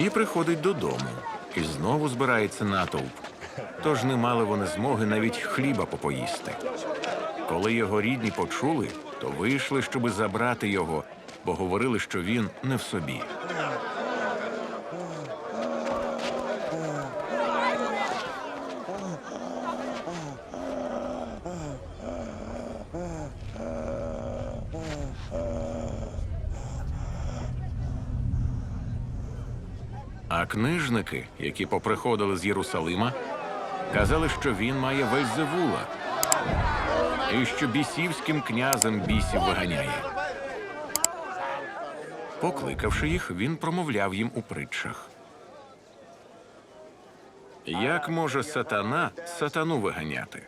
і приходить додому, і знову збирається натовп. Тож не мали вони змоги навіть хліба попоїсти. Коли його рідні почули, то вийшли, щоби забрати його, бо говорили, що він не в собі. А книжники, які поприходили з Єрусалима, казали, що він має Вельзевула, і що бісівським князем бісів виганяє. Покликавши їх, він промовляв їм у притчах. Як може сатана сатану виганяти?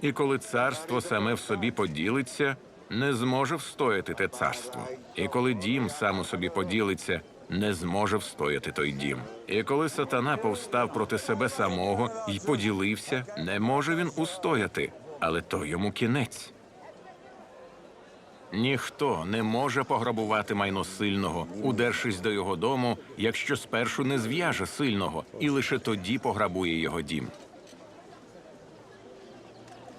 І коли царство саме в собі поділиться, не зможе встояти те царство. І коли дім сам у собі поділиться, не зможе встояти той дім. І коли сатана повстав проти себе самого і поділився, не може він устояти, але то йому кінець. Ніхто не може пограбувати майно сильного, удершись до його дому, якщо спершу не зв'яже сильного, і лише тоді пограбує його дім.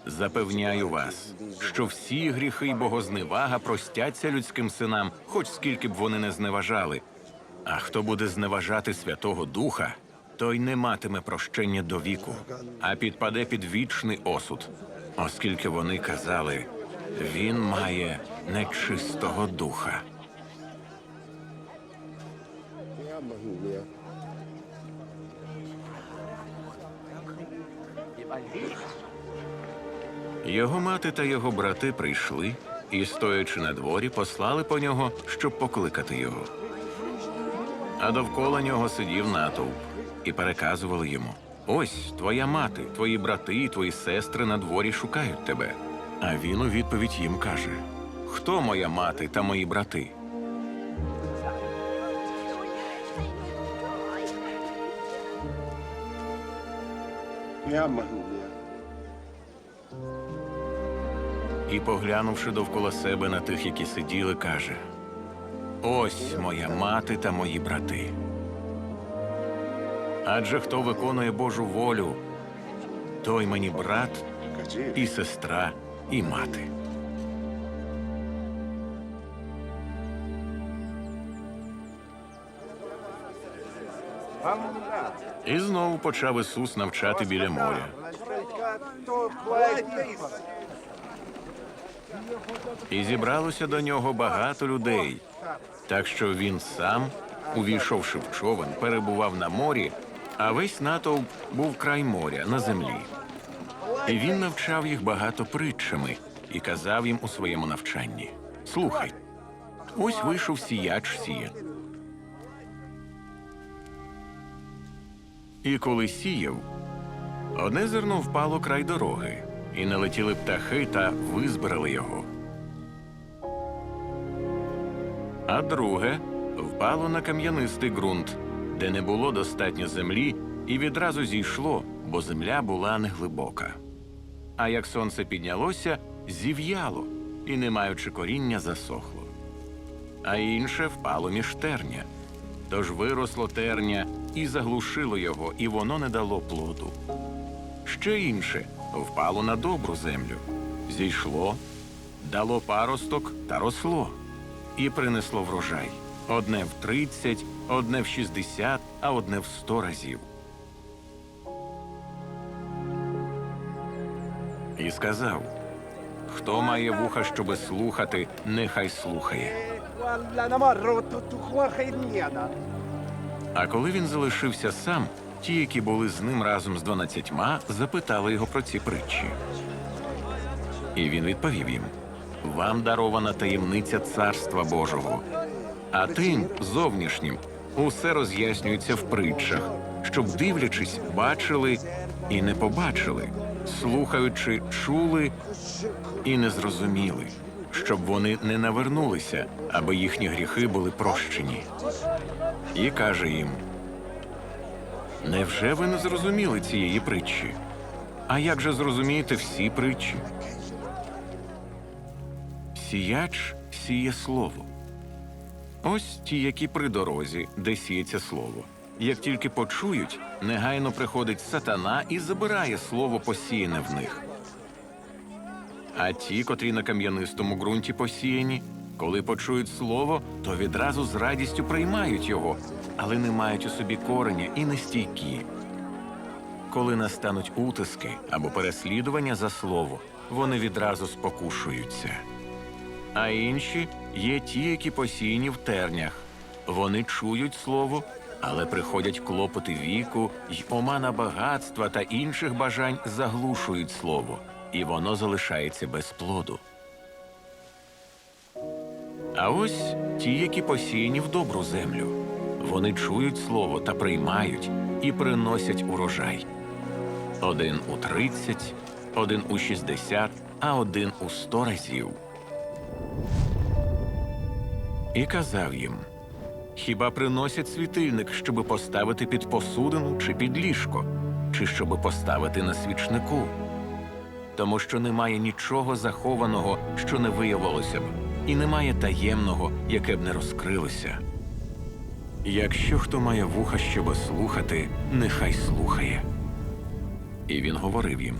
Запевняю вас, що всі гріхи й богозневага простяться людським синам, хоч скільки б вони не зневажали. А хто буде зневажати Святого Духа, той не матиме прощення до віку, а підпаде під вічний осуд, оскільки вони казали, він має нечистого духа. Його мати та його брати прийшли і, стоячи на дворі, послали по нього, щоб покликати його. А довкола нього сидів натовп і переказували йому: Ось твоя мати, твої брати і твої сестри на дворі шукають тебе. А він у відповідь їм каже: Хто моя мати та мої брати? І, поглянувши довкола себе на тих, які сиділи, каже: Ось моя мати та мої брати. Адже хто виконує Божу волю, той мені брат і сестра, і мати. І знову почав Ісус навчати біля моря. І зібралося до нього багато людей, так що він сам, увійшовши в човен, перебував на морі, а весь натовп був край моря на землі. І він навчав їх багато притчами і казав їм у своєму навчанні: Слухай, ось вийшов сіяч сіян. І коли сіяв, одне зерно впало край дороги, і налетіли птахи та визбирали його. А друге впало на кам'янистий ґрунт, де не було достатньо землі, і відразу зійшло, бо земля була неглибока. А як сонце піднялося, зів'яло, і, не маючи коріння, засохло. А інше впало між терня. Тож виросло терня і заглушило його, і воно не дало плоду. Ще інше впало на добру землю, зійшло, дало паросток та росло, і принесло врожай одне в тридцять, одне в шістдесят, а одне в сто разів. І сказав: Хто має вуха, щоби слухати, нехай слухає. А коли він залишився сам, ті, які були з ним разом з дванадцятьма, запитали його про ці притчі. І він відповів їм: Вам дарована таємниця царства Божого, а тим зовнішнім усе роз'яснюється в притчах, щоб, дивлячись, бачили і не побачили, слухаючи, чули і не зрозуміли, щоб вони не навернулися, аби їхні гріхи були прощені. І каже їм: Невже ви не зрозуміли цієї притчі? А як же зрозумієте всі притчі? Сіяч сіє слово. Ось ті, які при дорозі, де сіється слово. Як тільки почують, негайно приходить сатана і забирає слово посіяне в них. А ті, котрі на кам'янистому ґрунті посіяні, коли почують слово, то відразу з радістю приймають його, але не мають у собі кореня і не стійкі. Коли настануть утиски або переслідування за слово, вони відразу спокушуються. А інші є ті, які посіяні в тернях. Вони чують слово, але приходять клопоти віку, й омана багатства та інших бажань заглушують слово, і воно залишається без плоду. А ось ті, які посіяні в добру землю. Вони чують слово та приймають і приносять урожай. Один у тридцять, один у шістдесят, а один у сто разів. І казав їм: Хіба приносять світильник, щоби поставити під посудину чи під ліжко, чи щоби поставити на свічнику? Тому що немає нічого захованого, що не виявилося б, і немає таємного, яке б не розкрилося. Якщо хто має вуха, щоб слухати, нехай слухає. І він говорив їм: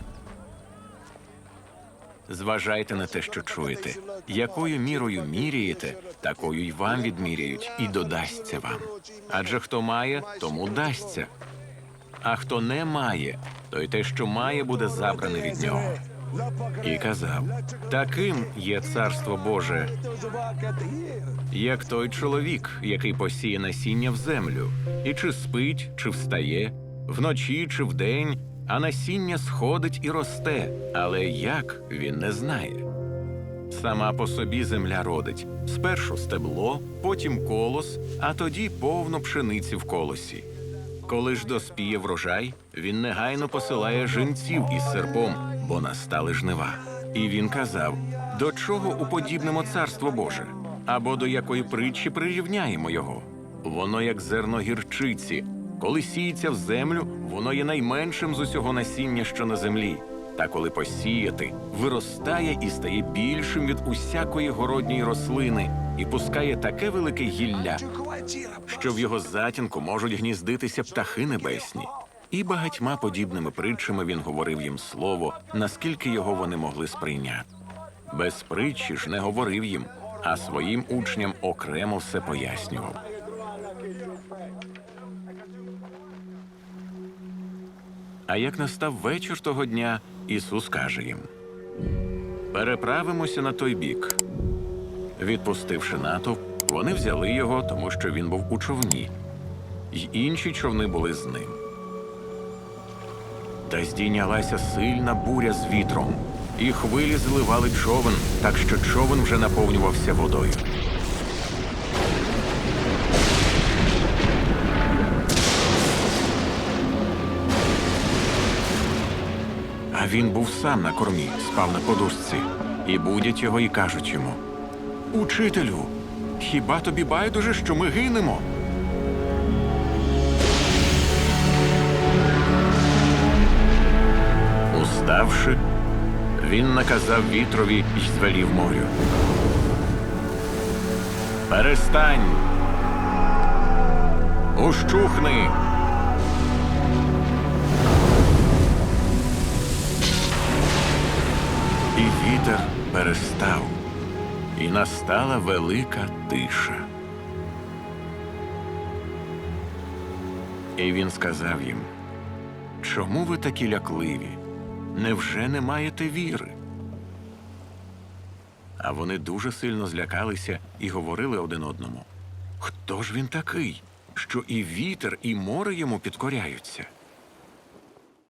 Зважайте на те, що чуєте, якою мірою міряєте, такою й вам відміряють, і додасться вам. Адже хто має, тому дасться. А хто не має, то й те, що має, буде забране від нього. І казав: таким є царство Боже, як той чоловік, який посіє насіння в землю, і чи спить, чи встає, вночі чи вдень, а насіння сходить і росте, але як він не знає. Сама по собі земля родить спершу стебло, потім колос, а тоді повно пшениці в колосі. Коли ж доспіє врожай, він негайно посилає жінців із серпом, бо настали жнива. І він казав: до чого уподібнимо царство Боже? Або до якої притчі прирівняємо його? Воно як зерно гірчиці. Коли сіється в землю, воно є найменшим з усього насіння, що на землі. Та коли посіяти, виростає і стає більшим від усякої городньої рослини, і пускає таке велике гілля, що в його затінку можуть гніздитися птахи небесні. І багатьма подібними притчами він говорив їм слово, наскільки його вони могли сприйняти. Без притчі ж не говорив їм, а своїм учням окремо все пояснював. А як настав вечір того дня, Ісус каже їм: Переправимося на той бік. Відпустивши натовп, вони взяли його, тому що він був у човні, й інші човни були з ним. Та здійнялася сильна буря з вітром, і хвилі зливали човен, так що човен вже наповнювався водою. Він був сам на кормі, спав на подушці, і будять його і кажуть йому: Учителю, хіба тобі байдуже, що ми гинемо? Уставши, він наказав вітрові й звелів морю. Перестань. Ущухни. І вітер перестав, і настала велика тиша. І він сказав їм: Чому ви такі лякливі? Невже не маєте віри? А вони дуже сильно злякалися і говорили один одному: Хто ж він такий, що і вітер, і море йому підкоряються?